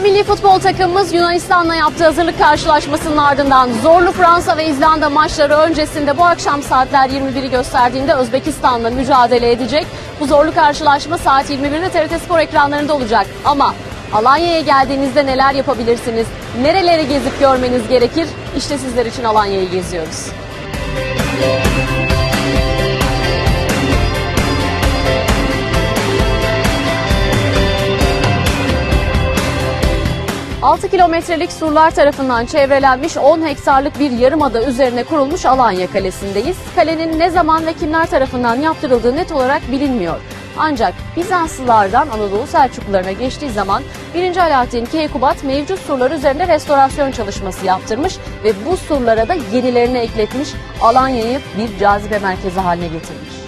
milli futbol takımımız Yunanistan'la yaptığı hazırlık karşılaşmasının ardından zorlu Fransa ve İzlanda maçları öncesinde bu akşam saatler 21'i gösterdiğinde Özbekistan'la mücadele edecek. Bu zorlu karşılaşma saat 21'de TRT Spor ekranlarında olacak. Ama Alanya'ya geldiğinizde neler yapabilirsiniz? Nereleri gezip görmeniz gerekir? İşte sizler için Alanya'yı geziyoruz. ...6 kilometrelik surlar tarafından çevrelenmiş 10 hektarlık bir yarımada üzerine kurulmuş Alanya Kalesi'ndeyiz. Kalenin ne zaman ve kimler tarafından yaptırıldığı net olarak bilinmiyor. Ancak Bizanslılardan Anadolu Selçuklularına geçtiği zaman 1. Alaaddin Keykubat mevcut surlar üzerinde restorasyon çalışması yaptırmış ve bu surlara da yenilerini ekletmiş, Alanya'yı bir cazibe merkezi haline getirmiş.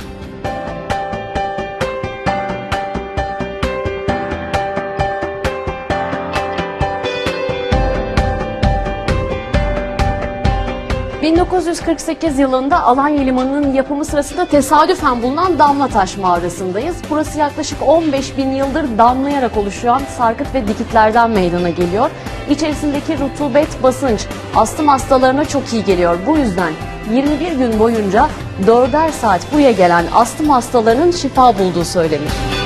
...1948 yılında Alanya Limanı'nın yapımı sırasında tesadüfen bulunan Damlataş mağarasındayız. Burası yaklaşık 15 bin yıldır damlayarak oluşan sarkıt ve dikitlerden meydana geliyor. İçerisindeki rutubet, basınç astım hastalarına çok iyi geliyor. Bu yüzden 21 gün boyunca 4'er saat buraya gelen astım hastalarının şifa bulduğu söylenir.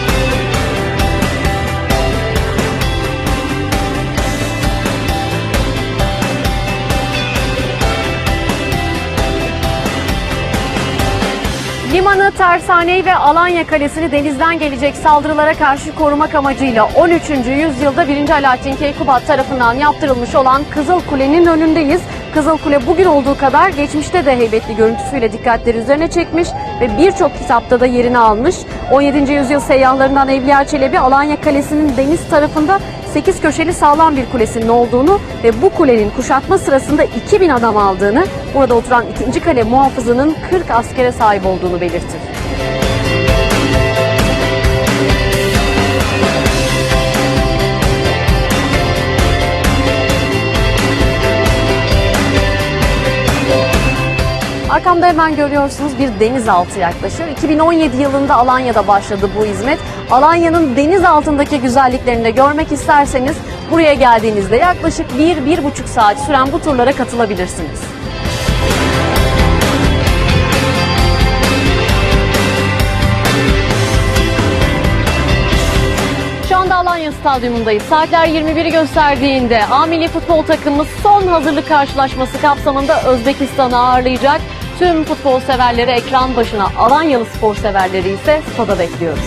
Limanı, tersaneyi ve Alanya Kalesi'ni denizden gelecek saldırılara karşı korumak amacıyla 13. yüzyılda 1. Alaaddin Keykubat tarafından yaptırılmış olan Kızıl Kule'nin önündeyiz. Kızıl Kule bugün olduğu kadar geçmişte de heybetli görüntüsüyle dikkatleri üzerine çekmiş ve birçok kitapta da yerini almış. 17. yüzyıl seyyahlarından Evliya Çelebi Alanya Kalesi'nin deniz tarafında 8 köşeli sağlam bir kulesinin olduğunu ve bu kulenin kuşatma sırasında 2000 adam aldığını, burada oturan ikinci kale muhafızının 40 askere sahip olduğunu belirtir. Arkamda hemen görüyorsunuz bir denizaltı yaklaşıyor. 2017 yılında Alanya'da başladı bu hizmet. Alanya'nın deniz altındaki güzelliklerini de görmek isterseniz buraya geldiğinizde yaklaşık 1-1,5 saat süren bu turlara katılabilirsiniz. Alanya Stadyumundayız. Saatler 21'i gösterdiğinde A Milli Futbol takımımız son hazırlık karşılaşması kapsamında Özbekistan'ı ağırlayacak. Tüm futbol severleri ekran başına, Alanyalı spor severleri ise stada bekliyoruz.